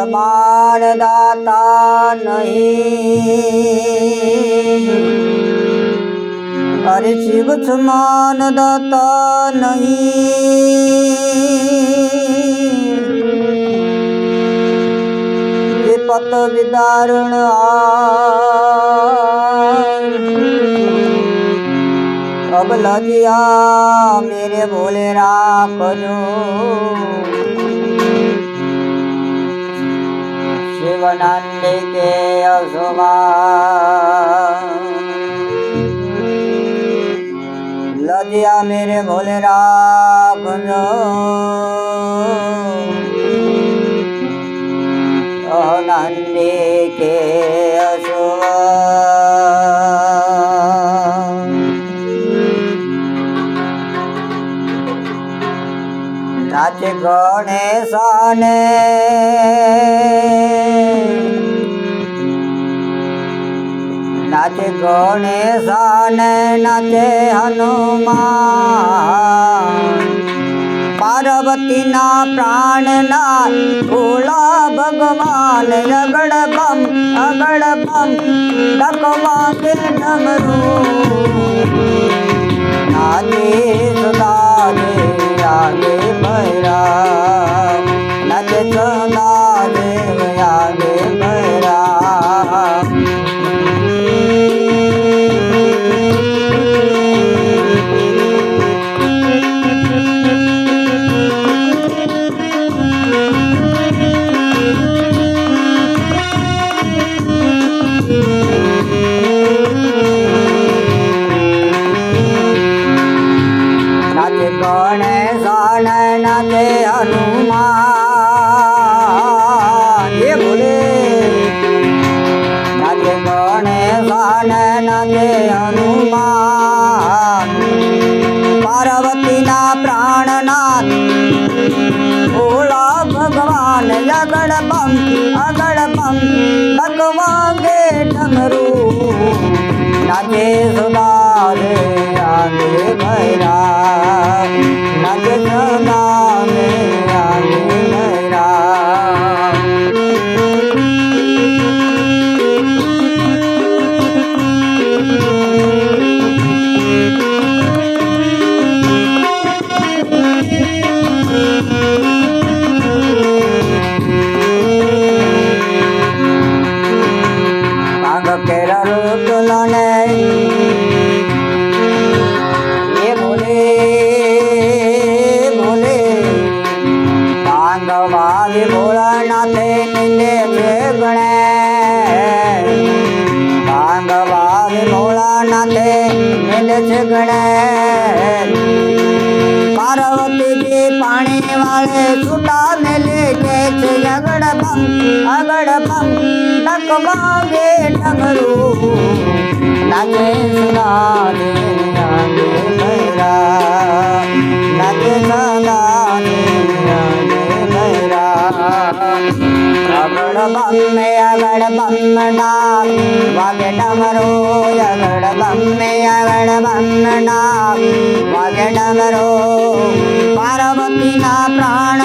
સમાન દાતા નહીં અરે શિવ સમાન દાતા નહીં વિપત વિદારણ અબ લજિયા મેરે બોલે રાખજો জীবনান্দিকে দিকে অসুমা লতিয়া মেরে ভোলে রাখল নানান গণেশ ગણેશાને નાચે હનુમાન. પાર્વતીના પ્રાણના ભોળા ભગવાન અગળ પમ અગળ પમ ડકવા કે ડમરું નાચે સદા દેવ આગે ભૈરા, નાચે સદા ગણે પાર્વતીજી પાણી વાળે છૂટા મેલે કે છે અગડ બમ અગડ બમ ડકવાગે ડમરું નાચે સુનાને આગે ભૈરા. નાચે સુનાને આગે ભૈરા. અગડ બમ મે અગડ બમ નાગ વાગે ડમરો અગડ બમ મે અગડ બમ નાગ વાગે ડમરો, પાર્વતીના પ્રાણનાથ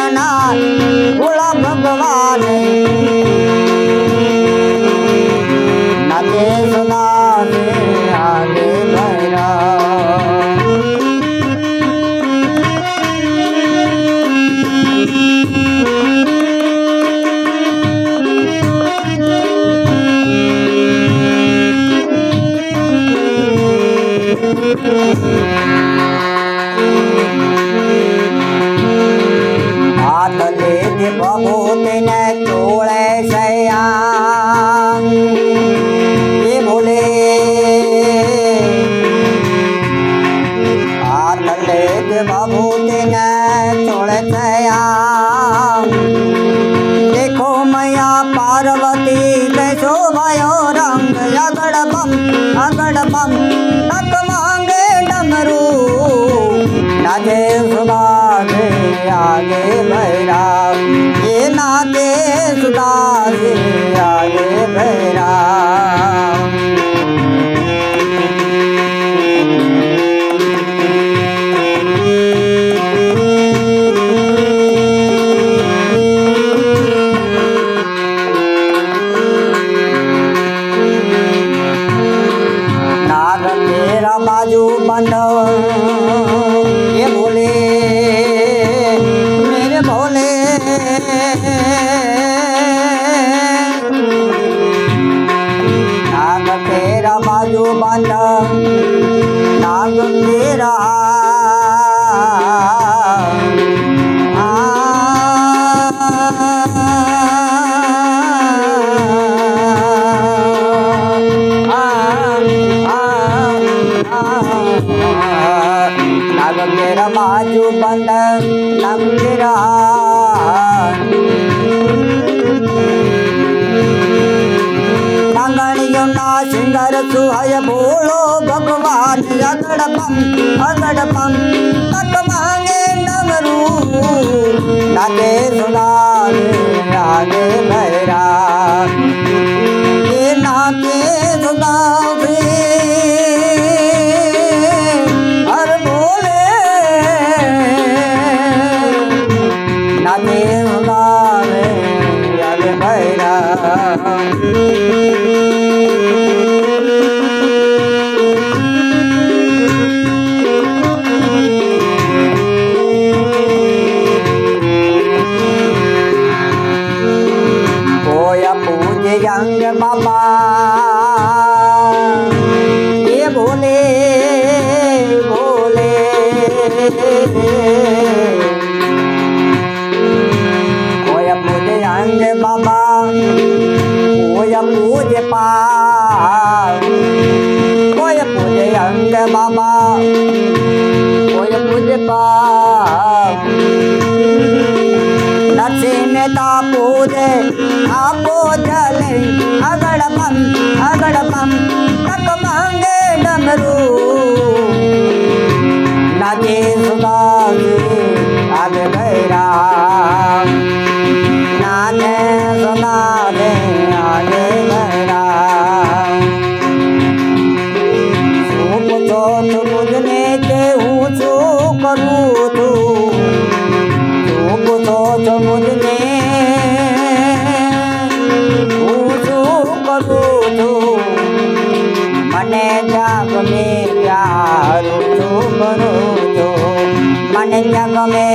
જય બોલો, ભગવાન અગડપમ અગડપમ તક માંગે નવરું નાગે સુનાર નાગે મહેરા એ નાગે સુનાર 我也不得爸，我也不得人的妈妈。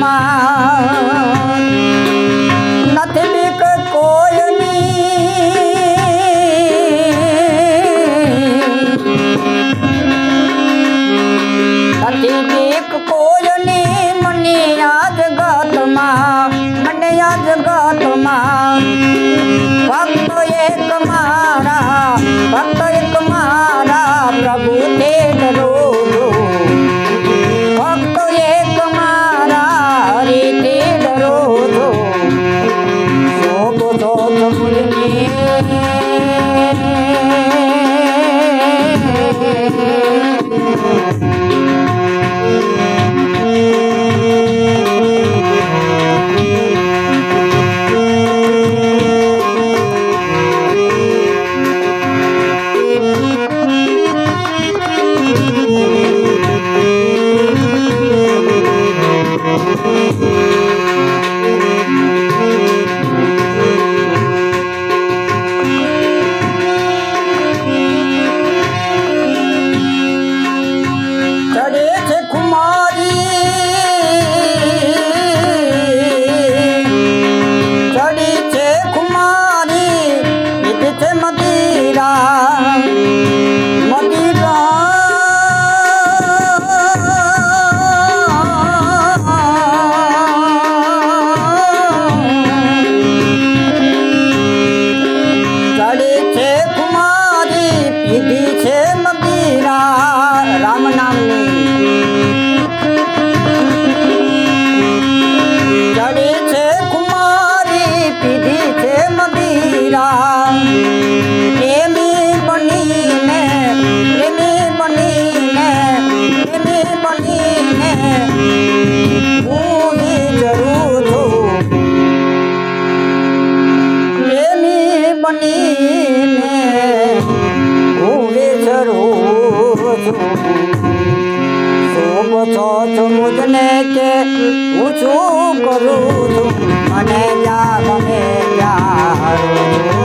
মা છું શું છો છું મુજને કે હું કરું છું મને જા ગમે ત્યાં